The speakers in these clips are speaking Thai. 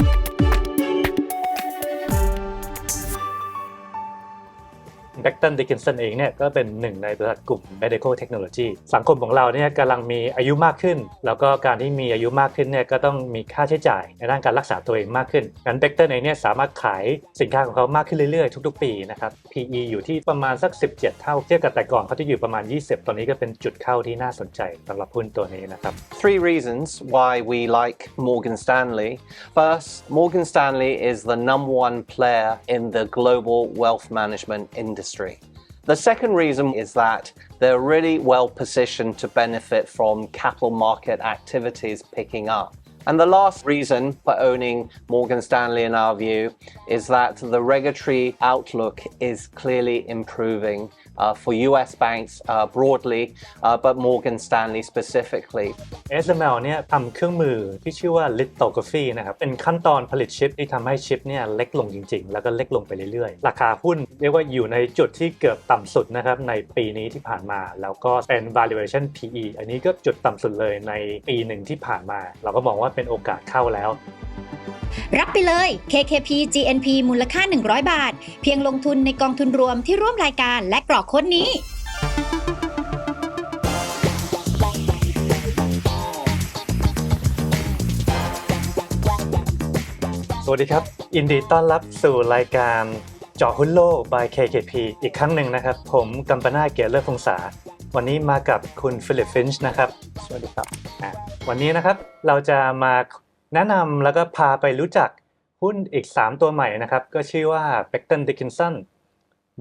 Peace. แบ็กตันดิกินสันเองเนี่ยก็เป็นหนึ่งในบริษัทกลุ่ม medical technology สังคมของเราเนี่ยกำลังมีอายุมากขึ้น แล้วก็การที่มีอายุมากขึ้นเนี่ยก็ต้องมีค่าใช้จ่ายในด้านการรักษาตัวเองมากขึ้นงั้นแบ็กตันเองเนี่ยสามารถขายสินค้าของเขามากขึ้นเรื่อยๆ ทุก ๆ ปีนะครับ PE อยู่ที่ประมาณสัก 17 เท่าเทียบกับแต่ก่อนเขาจะอยู่ประมาณ 20 ตอนนี้ก็เป็นจุดเข้าที่น่าสนใจสำหรับหุ้นตัวนี้นะครับ Three reasons why we like Morgan Stanley. First, Morgan Stanley is the number one player in the global wealth management industry. The second reason is that they're really well positioned to benefit from capital market activities picking up. And the last reason for owning Morgan Stanley, in our view, is that the regulatory outlook is clearly improving for US banks uh, broadly, uh, but Morgan Stanley specifically. SML เนี่ยทำเครื่องมือที่ชื่อว่า lithography นะครับ เป็นขั้นตอนผลิตชิปที่ทำให้ชิปเนี่ยเล็กลงจริง ๆ แล้วก็เล็กลงไปเรื่อยๆ ราคาหุ้นเรียกว่าอยู่ในจุดที่เกือบต่ำสุดนะครับในปีนี้ที่ผ่านมา แล้วก็เป็น valuation PE อันนี้ก็จุดต่ำสุดเลยในปีหนึ่งที่ผ่านมา เราก็มองว่าเป็นโอกาสเข้าแล้ว รับไปเลย KKP GNP มูลค่า 100 บาท เพียงลงทุนในกองทุนรวมที่ร่วมรายการและกรอกโค้ดนี้สวัสดีครับ ยินดีต้อนรับสู่รายการเจาะหุ้นโลก by KKP อีกครั้งหนึ่งนะครับ ผมกัมปนาทเกียรติเลิศพงษา วันนี้มากับคุณฟิลิปฟินช์นะครับ สวัสดีครับอะวันนี้นะครับเราจะมา แนะนำแล้วก็พาไปรู้จักหุ้นอีก 3 ตัวใหม่นะครับ ก็ชื่อว่า Becton Dickinson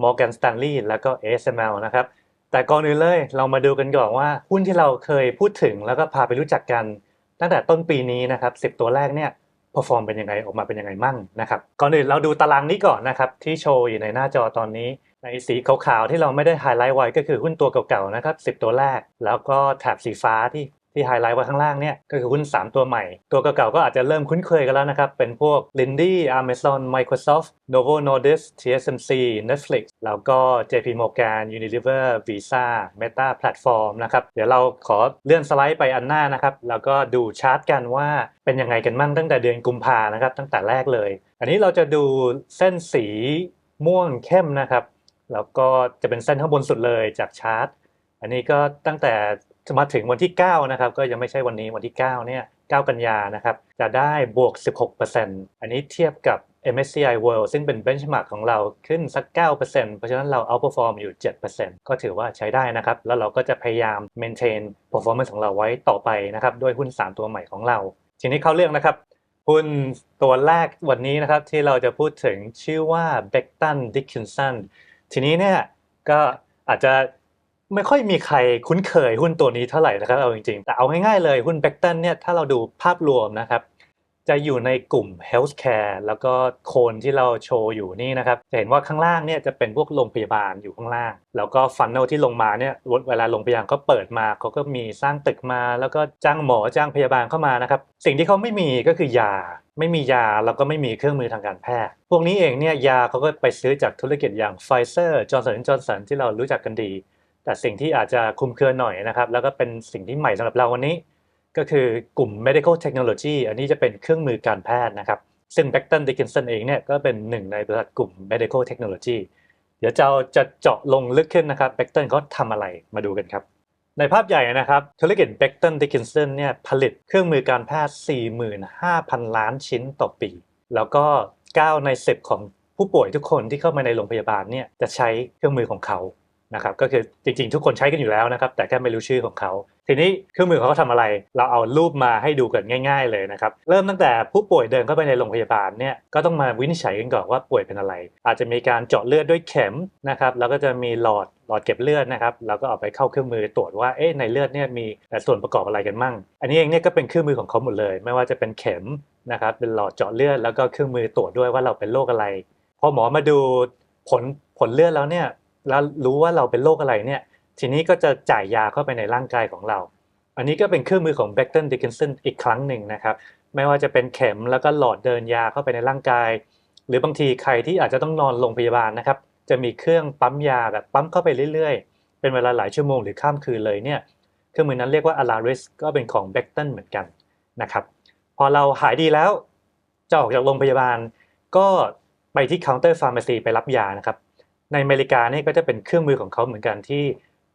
Morgan Stanley แล้วก็ ASML นะครับ แต่ก่อนอื่นเลยเรามาดูกันก่อนว่า หุ้นที่เราเคยพูดถึงแล้วก็พาไปรู้จักกัน ตั้งแต่ต้นปีนี้นะครับ 10 ตัวแรกเนี่ย perform เป็นยังไงออกมาเป็นยังไงมั่งนะครับก่อนอื่นเราดูตารางนี้ก่อนนะครับที่โชว์อยู่ในหน้าจอตอนนี้ ในสีขาวๆที่เราไม่ได้ไฮไลท์ไว้ก็คือหุ้นตัวเก่าๆนะครับ10 ตัวแรก แล้วก็แถบสีฟ้าที่ ที่ไฮไลท์ไว้ข้างล่างเนี่ยก็คือหุ้น 3 ตัวใหม่ ตัวเก่าๆก็อาจจะเริ่มคุ้นเคยกันแล้วนะครับ เป็นพวก Lindy Amazon Microsoft Novo Nordisk TSMC Netflix แล้วก็ JP Morgan Unilever Visa Meta Platform นะครับ เดี๋ยวเราขอเลื่อนสไลด์ไปอันหน้านะครับ แล้วก็ดูชาร์ตกันว่าเป็นยังไงกันมั่งตั้งแต่เดือนกุมภานะครับ ตั้งแต่แรกเลย อันนี้เราจะดูเส้นสีม่วงเข้มนะครับแล้วก็จะเป็นเส้นข้างบนสุดเลยจากชาร์ตอันนี้ก็ตั้งแต่ มาถึงวันที่ 9 นะครับ ก็ยังไม่ใช่วันนี้วันที่ 9 เนี่ย 9 กันยานะครับ จะได้บวก 16%อันนี้เทียบกับ MSCI World ซึ่งเป็น benchmark ของเราขึ้นสัก 9%เพราะฉะนั้นเรา outperform อยู่ 7%ก็ถือว่าใช้ได้นะครับ แล้วเราก็จะพยายาม maintain performance ของเราไว้ต่อไปนะครับ ด้วยหุ้น 3 ตัวใหม่ของเรา ทีนี้เข้าเรื่องนะครับ หุ้นตัวแรกวันนี้นะครับ ที่เราจะพูดถึงชื่อว่า Becton Dickinson ทีนี้เนี่ยก็อาจจะ ไม่ค่อยมีใครคุ้นเคยหุ้นตัวนี้เท่าไหร่นะครับเอาจริงๆ แต่เอาง่ายๆเลยหุ้น Becton เนี่ยถ้าเราดูภาพรวมนะครับ จะอยู่ในกลุ่ม healthcare แล้วก็โคนที่เราโชว์อยู่นี่นะครับ จะเห็นว่าข้างล่างเนี่ยจะเป็นพวกโรงพยาบาลอยู่ข้างล่าง แล้วก็ฟันเนลที่ลงมาเนี่ยเวลาโรงพยาบาลเขาเปิดมาเขาก็มีสร้างตึกมา แล้วก็จ้างหมอจ้างพยาบาลเข้ามานะครับสิ่งที่เขาไม่มีก็คือยาไม่มียาแล้วก็ไม่มีเครื่องมือทางการแพทย์ พวกนี้เองเนี่ยยาเขาก็ไปซื้อจากธุรกิจอย่าง Pfizer Johnson Johnson ที่เรารู้จักกันดี สิ่งที่อาจจะคุมเครือหน่อยนะครับ แล้วก็เป็นสิ่งที่ใหม่สำหรับเราวันนี้ ก็คือกลุ่ม medical technology อันนี้จะเป็นเครื่องมือการแพทย์นะครับ ซึ่ง Becton Dickinson เองเนี่ยก็เป็นหนึ่งในบริษัทกลุ่ม medical technology เดี๋ยวจะจะเจาะลงลึกขึ้นนะครับ Becton เขาทำอะไรมาดูกันครับ ในภาพใหญ่นะครับธุรกิจ Becton Dickinson เนี่ยผลิตเครื่องมือการแพทย์ 45,000 ล้านชิ้นต่อปี แล้วก็ 9 ใน 10 ของผู้ป่วยทุกคนที่เข้ามาในโรงพยาบาลเนี่ยจะใช้เครื่องมือของเขา นะครับก็คือจริงๆ ทุกคนใช้กันอยู่แล้วนะครับแต่แค่ไม่รู้ชื่อของเขา ทีนี้เครื่องมือเขาทำอะไร เราเอารูปมาให้ดูกันง่าย ๆ เลยนะครับเริ่มตั้งแต่ผู้ป่วยเดินเข้าไปในโรงพยาบาลเนี่ยก็ต้องมาวินิจฉัยกันก่อนว่าป่วยเป็นอะไร อาจจะมีการเจาะเลือดด้วยเข็มนะครับแล้วก็จะมีหลอดหลอดเก็บเลือดนะครับแล้วก็เอาไปเข้าเครื่องมือตรวจว่าเอ๊ะในเลือดเนี่ยมีส่วนประกอบอะไรกันมั่ง อันนี้เองเนี่ยก็เป็นเครื่องมือของเขาหมดเลย ไม่ว่าจะเป็นเข็มนะครับเป็นหลอดเจาะเลือดแล้วก็เครื่องมือตรวจด้วยว่าเราเป็นโรคอะไรพอหมอมาดูผลผลเลือดแล้วเนี่ย แล้วรู้ว่าเราเป็นโรคอะไรเนี่ยทีนี้ก็จะจ่ายยาเข้าไปในร่างกายของเรา อันนี้ก็เป็นเครื่องมือของ Becton Dickinson อีกครั้งหนึ่งนะครับ ไม่ว่าจะเป็นเข็มแล้วก็หลอดเดินยาเข้าไปในร่างกาย หรือบางทีใครที่อาจจะต้องนอนโรงพยาบาลนะครับ จะมีเครื่องปั๊มยาแบบปั๊มเข้าไปเรื่อยๆ เป็นเวลาหลายชั่วโมงหรือข้ามคืนเลยเนี่ย เครื่องมือนั้นเรียกว่า Alaris ก็เป็นของ Becton เหมือนกันนะครับ พอเราหายดีแล้วจะออกจากโรงพยาบาล ก็ไปที่เคาน์เตอร์ฟาร์มาซีไปรับยานะครับ ในอเมริกานี่ก็จะเป็นเครื่องมือของเขาเหมือนกันที่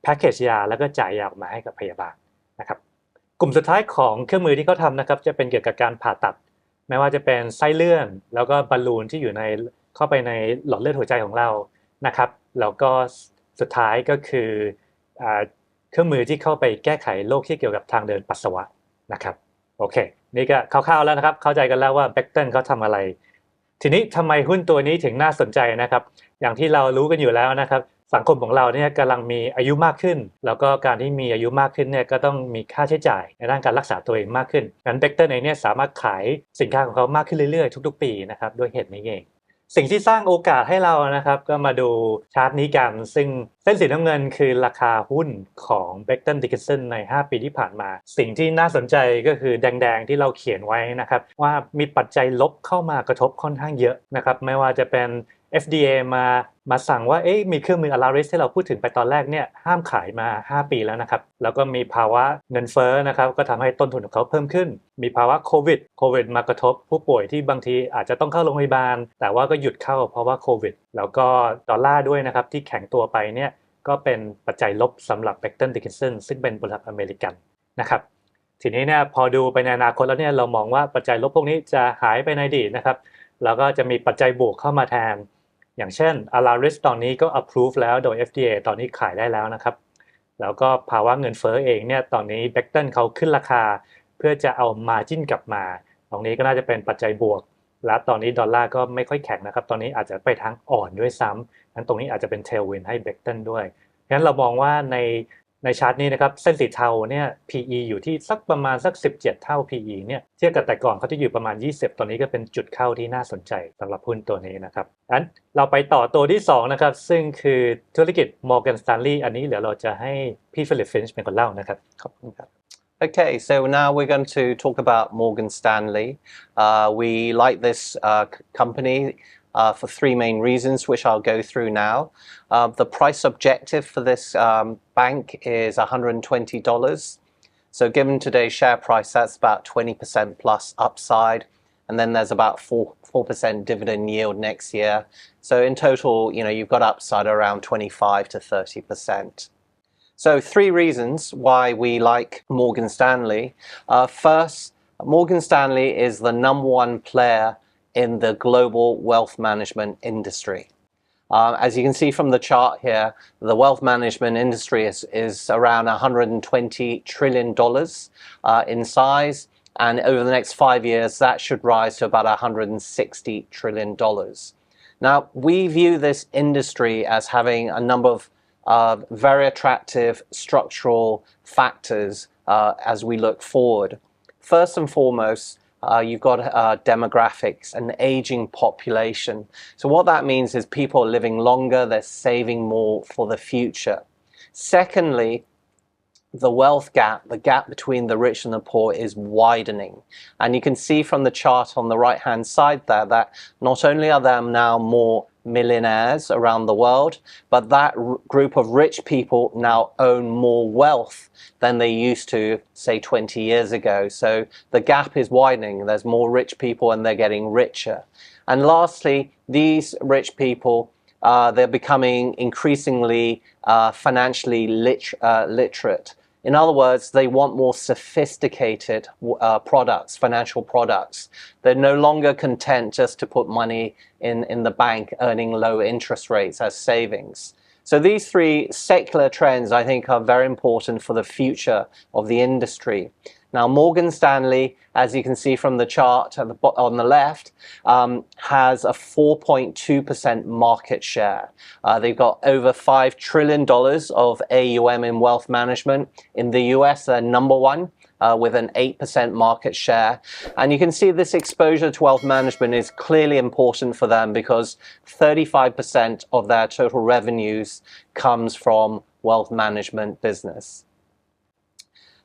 แพ็กเกจยาแล้วก็จ่ายยาออกมาให้กับพยาบาลนะครับกลุ่มสุดท้ายของเครื่องมือที่เขาทำนะครับจะเป็นเกี่ยวกับการผ่าตัด ไม่ว่าจะเป็นไส้เลื่อน แล้วก็บอลลูนที่อยู่ในเข้าไปในหลอดเลือดหัวใจของเรานะครับแล้วก็สุดท้ายก็คืออเครื่องมือที่เข้าไปแก้ไขโรคที่เกี่ยวกับทางเดินปัสสาวะนะครับโอเคนี่ก็คร่าวๆแล้วนะครับเข้าใจกันแล้วว่าเบ c เ t นเขาทำอะไร ทีนี้ทำไมหุ้นตัวนี้ถึงน่าสนใจนะครับ อย่างที่เรารู้กันอยู่แล้วนะครับ สังคมของเราเนี่ยกำลังมีอายุมากขึ้น แล้วก็การที่มีอายุมากขึ้นเนี่ยก็ต้องมีค่าใช้จ่ายในด้านการรักษาตัวเองมากขึ้นงั้นเบกเ t นเองเนี่ยสามารถขายสินค้าของเขามากขึ้นเรื่อยๆ ทุก ๆ ปีนะครับด้วยเหตุนี้เอง สิ่งที่สร้างโอกาสให้เรานะครับ ก็มาดูชาร์ตนี้กัน ซึ่งเส้นสีน้ำเงินคือราคาหุ้นของ b บ c k t o n Dickinson ใน 5 ปีที่ผ่านมา สิ่งที่น่าสนใจก็คือแดงๆที่เราเขียนไว้นะครับ ว่ามีปัจจัยลบเข้ามากระทบค่อนข้างเยอะนะครับ ไม่ว่าจะเป็น FDA มา มาสั่งว่าเอ๊ะมีเครื่องมือ Alaris ที่เราพูดถึงไปตอนแรกเนี่ยห้ามขายมา 5 ปีแล้วนะครับ แล้วก็มีภาวะเงินเฟ้อนะครับก็ทำให้ต้นทุนของเขาเพิ่มขึ้น มีภาวะโควิดโควิดมากระทบผู้ป่วยที่บางทีอาจจะต้องเข้าโรงพยาบาล แต่ว่าก็หยุดเข้าเพราะว่าโควิดแล้วก็ดอลลาร์ด้วยนะครับที่แข็งตัวไปเนี่ยก็เป็นปัจจัยลบสำหรับ b e c k t o n Dickinson ซึ่งเป็นบริษัทอเมริกันนะครับทีนี้เนี่ยพอดูไปในอนาคตแล้วเนี่ยเรามองว่าปัจจัยลบพวกนี้จะหายไปในอดีตนะครับแล้วก็จะมีปัจจัยบวกเข้ามาแทน อย่างเช่น Alaris ตอนนี้ก็ approve แล้วโดย FDA ตอนนี้ขายได้แล้วนะครับ แล้วก็ภาวะเงินเฟ้อเองเนี่ยตอนนี้ b e c k t o n เขาขึ้นราคา เพื่อจะเอา margin กลับมา ตรงนี้ก็น่าจะเป็นปัจจัยบวก และตอนนี้ดอลลาร์ก็ไม่ค่อยแข็งนะครับ ตอนนี้อาจจะไปทางอ่อนด้วยซ้ำนั้นตรงนี้อาจจะเป็น tailwind ให้ b e c k t o n ด้วยงั้นเรามองว่าใน ในชาร์ตนี้นะครับเส้นสีเทาเนี่ย PE อยู่ที่สักประมาณสัก 17 เท่า PE เนี่ยเทียบกับแต่ก่อนเขาจะอยู่ประมาณ 20 ตอนนี้ก็เป็นจุดเข้าที่น่าสนใจสำหรับหุ้นตัวนี้นะครับงั้นเราไปต่อตัวที่2นะครับซึ่งคือธุรกิจ Morgan Stanley อันนี้เดี๋ยวเราจะให้พี่ฟิลิปฟินช์เป็นคนเล่านะครับขอบคุณครับ Okay, so now we're going to talk about Morgan Stanley. Uh, we like this uh, company uh, for three main reasons, which I'll go through now. Uh, the price objective for this um, bank is $120. So, given today's share price, that's about 20% plus upside. And then there's about 4, 4% dividend yield next year. So, in total, you know, you've got upside around 25 to 30%. So, three reasons why we like Morgan Stanley. Uh, first, Morgan Stanley is the number one player in the global wealth management industry. Uh, as you can see from the chart here, the wealth management industry is, is around $120 trillion uh, in size. And over the next five years, that should rise to about $160 trillion. Now, we view this industry as having a number of uh, very attractive structural factors uh, as we look forward. First and foremost, uh, you've got uh, demographics, an aging population. So, what that means is people are living longer, they're saving more for the future. Secondly, the wealth gap, the gap between the rich and the poor, is widening. And you can see from the chart on the right hand side there that not only are there now more millionaires around the world, but that group of rich people now own more wealth than they used to, say, 20 years ago. So the gap is widening. There's more rich people and they're getting richer. And lastly, these rich people uh, they're becoming increasingly uh, financially lit- uh, literate. In other words, they want more sophisticated uh, products, financial products. They're no longer content just to put money in, in the bank earning low interest rates as savings. So these three secular trends, I think, are very important for the future of the industry. Now, Morgan Stanley, as you can see from the chart the, on the left, um, has a 4.2% market share. Uh, they've got over $5 trillion of AUM in wealth management. In the US, they're number one. Uh, with an 8% market share. And you can see this exposure to wealth management is clearly important for them because 35% of their total revenues comes from wealth management business.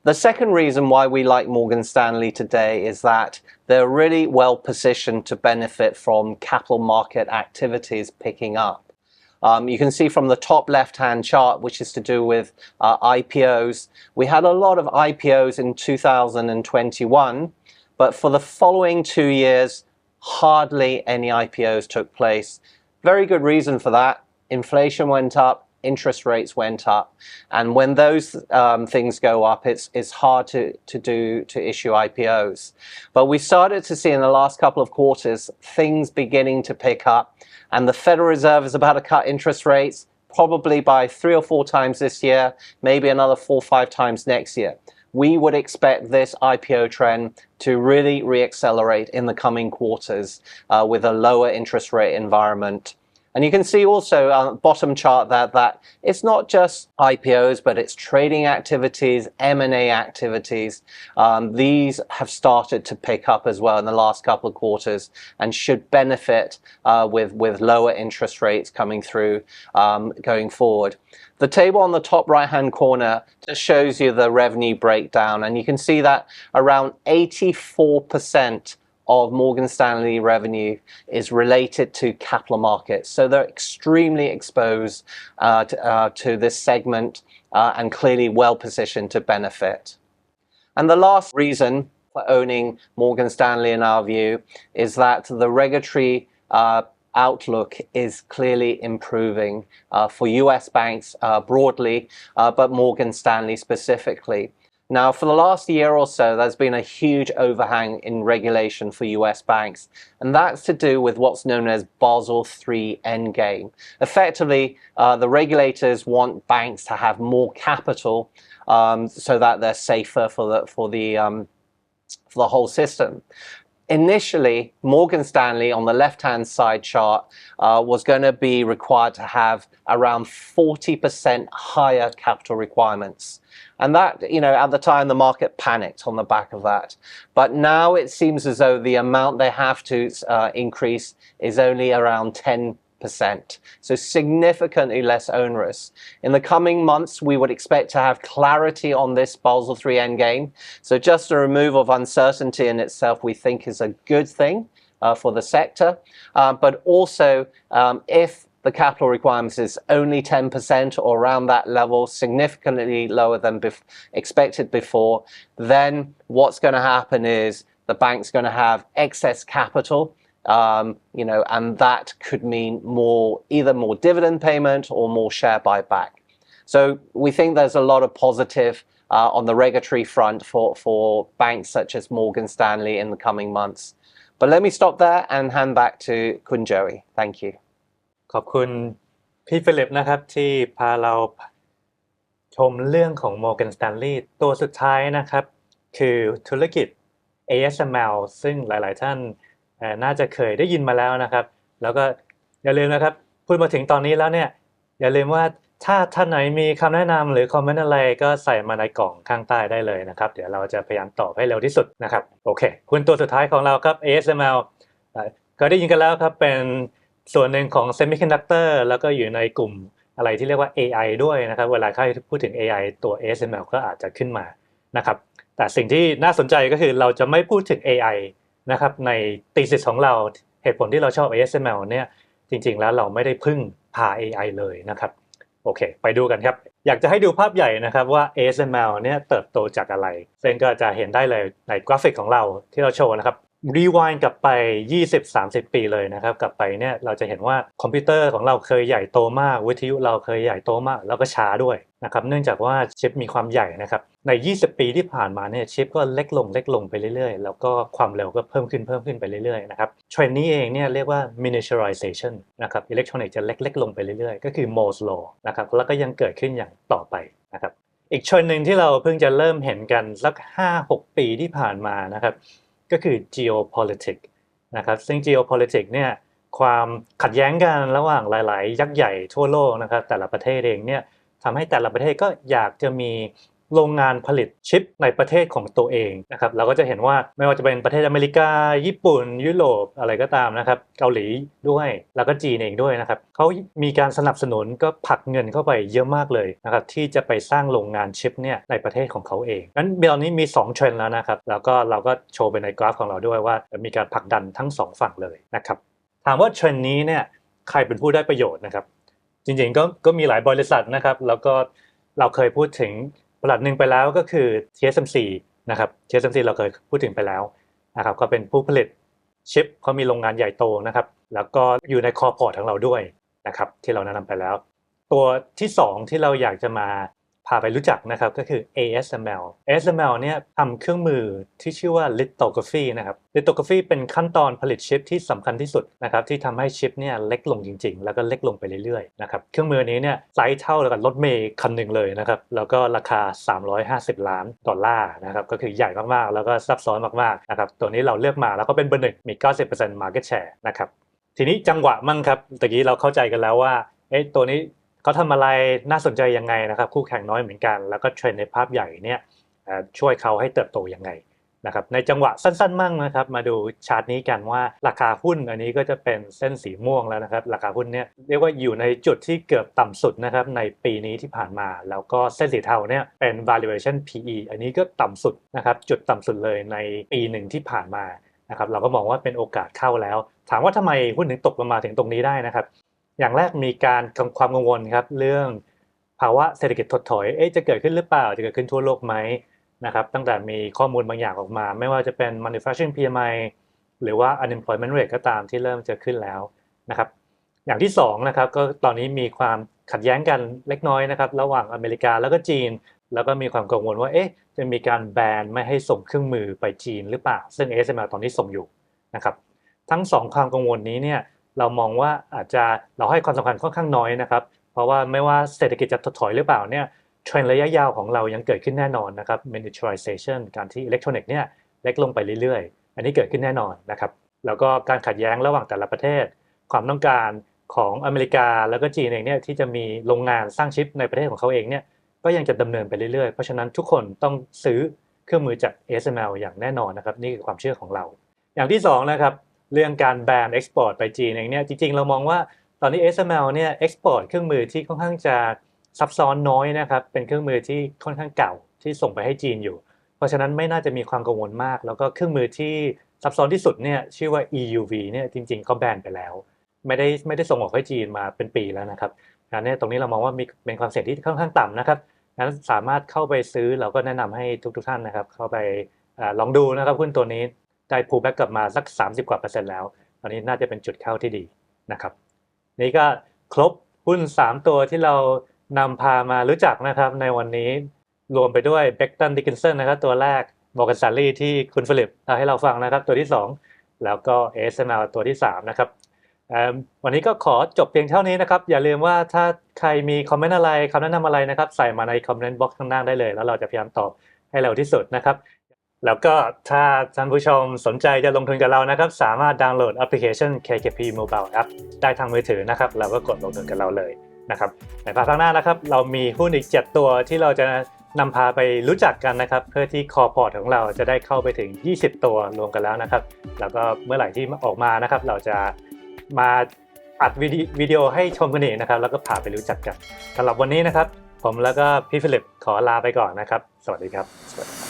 The second reason why we like Morgan Stanley today is that they're really well positioned to benefit from capital market activities picking up. Um, you can see from the top left hand chart, which is to do with uh, IPOs, we had a lot of IPOs in 2021, but for the following two years, hardly any IPOs took place. Very good reason for that. Inflation went up, interest rates went up, and when those um, things go up, it's it's hard to to do to issue IPOs. But we started to see in the last couple of quarters things beginning to pick up, and the Federal Reserve is about to cut interest rates probably by three or four times this year, maybe another four or five times next year. We would expect this IPO trend to really reaccelerate in the coming quarters uh, with a lower interest rate environment. And you can see also on the bottom chart that, that it's not just IPOs, but it's trading activities, M&A activities. Um, these have started to pick up as well in the last couple of quarters and should benefit uh, with, with lower interest rates coming through um, going forward. The table on the top right hand corner just shows you the revenue breakdown, and you can see that around 84% of Morgan Stanley revenue is related to capital markets. So they're extremely exposed uh, to, uh, to, this segment uh, and clearly well positioned to benefit. And the last reason for owning Morgan Stanley, in our view, is that the regulatory uh, outlook is clearly improving uh, for US banks uh, broadly, but Morgan Stanley specifically. Now, for the last year or so, there's been a huge overhang in regulation for US banks, and that's to do with what's known as Basel III endgame. Effectively, uh, the regulators want banks to have more capital um, so that they're safer for the, for the, um, for the whole system initially, Morgan Stanley on the left hand side chart uh, was going to be required to have around 40% higher capital requirements. And that, you know, at the time the market panicked on the back of that. But now it seems as though the amount they have to uh, increase is only around 10 so significantly less onerous. In the coming months, we would expect to have clarity on this Basel III endgame. So just a removal of uncertainty in itself, we think is a good thing uh, for the sector. Uh, but also, um, if the capital requirements is only 10% or around that level, significantly lower than bef expected before, then what's going to happen is the bank's going to have excess capital um, you know, and that could mean more, either more dividend payment or more share buyback. So we think there's a lot of positive uh, on the regulatory front for, for banks such as Morgan Stanley in the coming months. But let me stop there and hand back to Kun Joey. Thank you. ขอบคุณพี่ฟิลิปนะครับที่พาเราชมเรื่องของ Morgan Stanley ตัวสุดท้ายนะครับ คือธุรกิจ ASML ซึ่งหลาย ๆ ท่าน น่าจะเคยได้ยินมาแล้วนะครับ แล้วก็อย่าลืมนะครับ พูดมาถึงตอนนี้แล้วเนี่ย อย่าลืมว่าถ้าท่านไหนมีคำแนะนำหรือคอมเมนต์อะไรก็ใส่มาในกล่องข้างใต้ได้เลยนะครับ เดี๋ยวเราจะพยายามตอบให้เร็วที่สุดนะครับ โอเค คุณตัวสุดท้ายของเราครับ ASML ก็ได้ยินกันแล้วครับ เป็นส่วนหนึ่งของ Semiconductor แล้วก็อยู่ในกลุ่มอะไรที่เรียกว่า AI ด้วยนะครับ เวลาใครพูดถึง AI ตัว ASML ก็อาจจะขึ้นมานะครับ แต่สิ่งที่น่าสนใจก็คือเราจะไม่พูดถึง AI นะครับในตีสิทธิ์ของเราเหตุผลที่เราชอบ ASML เนี่ยจริงๆแล้วเราไม่ได้พึ่งพา AI เลยนะครับโอเค ไปดูกันครับ อยากจะให้ดูภาพใหญ่นะครับว่า ASML เนี่ยเติบโตจากอะไรซึ่งก็จะเห็นได้เลยในกราฟิกของเราที่เราโชว์นะครับ รีวายกลับไป 20-30 ปีเลยนะครับ กลับไปเนี่ยเราจะเห็นว่าคอมพิวเตอร์ของเราเคยใหญ่โตมาก วิทยุเราเคยใหญ่โตมาก แล้วก็ช้าด้วยนะครับเนื่องจากว่าชิปมีความใหญ่นะครับใน 20 ปีที่ผ่านมาเนี่ยชิปก็เล็กลงเล็กลงไปเรื่อยๆ แล้วก็ความเร็วก็เพิ่มขึ้นเพิ่มขึ้นไปเรื่อยๆนะครับเทรนด์นี้เองเนี่ยเรียกว่า miniaturization นะครับอิเล็กทรอนิกส์จะเล็กๆลงไปเรื่อยๆ ก็คือ Moore's law นะครับแล้วก็ยังเกิดขึ้นอย่างต่อไปนะครับอีกเทรนด์หนึ่งที่เราเพิ่งจะเริ่มเห็นกันสัก 5-6 ปีที่ผ่านมานะครับ ก็คือ geopolitics นะครับซึ่ง geopolitics เนี่ยความขัดแย้งกันระหว่างหลาย ๆ ยักษ์ใหญ่ทั่วโลกนะครับแต่ละประเทศเองเนี่ยทำให้แต่ละประเทศก็อยากจะมี โรงงานผลิตชิปในประเทศของตัวเองนะครับเราก็จะเห็นว่าไม่ว่าจะเป็นประเทศอเมริกา ญี่ปุ่น ยุโรปอะไรก็ตามนะครับ เกาหลีด้วยแล้วก็จีนเองด้วยนะครับเขามีการสนับสนุนก็ผลักเงินเข้าไปเยอะมากเลยนะครับที่จะไปสร้างโรงงานชิปเนี่ยในประเทศของเขาเองนั้นเบลนี้มี 2 เทรนด์แล้วนะครับ แล้วก็เราก็โชว์ไปในกราฟของเราด้วยว่ามีการผลักดันทั้ง 2 ฝั่งเลยนะครับถามว่าเทรนด์นี้เนี่ยใครเป็นผู้ได้ประโยชน์นะครับจริงๆก็ก็มีหลายบริษัทนะครับ แล้วก็เราเคยพูดถึง ประหลัดหนึ่งไปแล้วก็คือ TSMC นะครับ TSMC เราเคยพูดถึงไปแล้วนะครับก็เป็นผู้ผลิตชิปเขามีโรงงานใหญ่โตนะครับ แล้วก็อยู่ในคอพอร์ตของเราด้วยนะครับที่เราแนะนำไปแล้ว ตัวที่ 2 ที่เราอยากจะมา พาไปรู้จักนะครับก็คือ ASML ASML เนี่ยทำเครื่องมือที่ชื่อว่า lithography นะครับ lithography เป็นขั้นตอนผลิตชิปที่สำคัญที่สุดนะครับที่ทำให้ชิปเนี่ยเล็กลงจริง ๆ แล้วก็เล็กลงไปเรื่อยๆนะครับเครื่องมือนี้เนี่ยไซส์เท่ากับรถเมย์คันหนึ่งเลยนะครับแล้วก็ราคา 350 ล้านดอลลาร์นะครับก็คือใหญ่มากๆ แล้วก็ซับซ้อนมากๆนะครับตัวนี้เราเลือกมาแล้วก็เป็นเบอร์หนึ่งมี 90% market share นะครับทีนี้จังหวะมั่งครับตะกี้เราเข้าใจกันแล้วว่าเอ๊ะตัวนี้ เขาทำอะไรน่าสนใจยังไงนะครับ คู่แข่งน้อยเหมือนกัน แล้วก็เทรนในภาพใหญ่เนี่ยช่วยเขาให้เติบโตยังไงนะครับในจังหวะสั้นๆมั่งนะครับ มาดูชาร์ตนี้กันว่าราคาหุ้นอันนี้ก็จะเป็นเส้นสีม่วงแล้วนะครับ ราคาหุ้นเนี่ยเรียกว่าอยู่ในจุดที่เกือบต่ำสุดนะครับในปีนี้ที่ผ่านมา แล้วก็เส้นสีเทาเนี่ยเป็น valuation PE อันนี้ก็ต่ำสุดนะครับจุดต่ำสุดเลยในปีหนึ่งที่ผ่านมานะครับเราก็มองว่าเป็นโอกาสเข้าแล้ว ถามว่าทำไมหุ้นถึงตกลงมาถึงตรงนี้ได้นะครับ อย่างแรกมีการความกังวลครับเรื่องภาวะเศรษฐกิจถดถอยเอ๊ะจะเกิดขึ้นหรือเปล่าจะเกิดขึ้นทั่วโลกไหมนะครับตั้งแต่มีข้อมูลบางอย่างออกมา ไม่ว่าจะเป็น manufacturing PMI หรือว่า unemployment rate ก็ตามที่เริ่มจะขึ้นแล้วนะครับอย่างที่สองนะครับก็ตอนนี้มีความขัดแย้งกันเล็กน้อยนะครับระหว่างอเมริกาแล้วก็จีน แล้วก็มีความกังวลว่าเอ๊ะจะมีการแบนไม่ให้ส่งเครื่องมือไปจีนหรือเปล่า ซึ่ง ASML ตอนนี้ส่งอยู่นะครับทั้งสองความกังวลนี้เนี่ย เรามองว่าอาจจะเราให้ความสำคัญค่อนข้างน้อยนะครับ เพราะว่าไม่ว่าเศรษฐกิจจะถดถอยหรือเปล่าเนี่ยเทรนระยะยาวของเรายังเกิดขึ้นแน่นอนนะครับ miniaturization การที่อิเล็กทรอนิกส์เนี่ยเล็กลงไปเรื่อยๆ อันนี้เกิดขึ้นแน่นอนนะครับ แล้วก็การขัดแย้งระหว่างแต่ละประเทศ ความต้องการของอเมริกาแล้วก็จีนเองเนี่ยที่จะมีโรงงานสร้างชิปในประเทศของเขาเองเนี่ยก็ยังจะดำเนินไปเรื่อยๆ เพราะฉะนั้นทุกคนต้องซื้อเครื่องมือจาก ASML อย่างแน่นอนนะครับ นี่คือความเชื่อของเรา อย่างที่สองนะครับ เรื่องการแบนเอ็กซ์พอร์ตไปจีนเองเนี่ยจริงๆ เรามองว่าตอนนี้ SML เนี่ยเอ็กซ์พอร์ตเครื่องมือที่ค่อนข้างจะซับซ้อนน้อยนะครับเป็นเครื่องมือที่ค่อนข้างเก่าที่ส่งไปให้จีนอยู่ เพราะฉะนั้นไม่น่าจะมีความกังวลมาก แล้วก็เครื่องมือที่ซับซ้อนที่สุดเนี่ยชื่อว่า EUV เนี่ยจริงๆเขาแบนไปแล้ว ไม่ได้ไม่ได้ส่งออกให้จีนมาเป็นปีแล้วนะครับงั้นเนี่ยตรงนี้เรามองว่ามีเป็นความเสี่ยงที่ค่อนข้างต่ำนะครับงั้นสามารถเข้าไปซื้อเราก็แนะนำให้ทุกๆท่านนะครับ เข้าไปอลองดูนะครับหุ้นตัวนี้ ได้ pullback กลับมาสัก 30 กว่าเปอร์เซ็นต์แล้ว ตอนนี้น่าจะเป็นจุดเข้าที่ดีนะครับ นี่ก็ครบหุ้น 3 ตัวที่เรานำพามารู้จักนะครับในวันนี้รวมไปด้วย b e c k t o n Dickinson นะครับตัวแรก Morgan Stanley ที่คุณฟิลิปเล่าให้เราฟังนะครับตัวที่ 2 แล้วก็ ASML ตัวที่ 3 นะครับวันนี้ก็ขอจบเพียงเท่านี้นะครับ อย่าลืมว่าถ้าใครมีคอมเมนต์อะไรคำแนะนำอะไรนะครับ ใส่มาในคอมเมนต์บ็อกซ์ข้างล่างได้เลย แล้วเราจะพยายามตอบให้เร็วที่สุดนะครับ แล้วก็ถ้าท่านผู้ชมสนใจจะลงทุนกับเรานะครับ สามารถดาวน์โหลดแอปพลิเคชัน KKP Mobile App ได้ทางมือถือนะครับแล้วก็กดลงทุนกับเราเลยนะครับในภาคข้างหน้านะครับ เรามีหุ้นอีก 7 ตัวที่เราจะนำพาไปรู้จักกันนะครับ เพื่อที่คอพอร์ตของเราจะได้เข้าไปถึง 20 ตัวรวมกันแล้วนะครับ แล้วก็เมื่อไหร่ที่ออกมานะครับ เราจะมาอัดวิดีวิดีโอให้ชมกันอีกนะครับ แล้วก็พาไปรู้จักกันสำหรับวันนี้นะครับ ผมแล้วก็พี่ฟิลิปขอลาไปก่อนนะครับ สวัสดีครับสวัสดี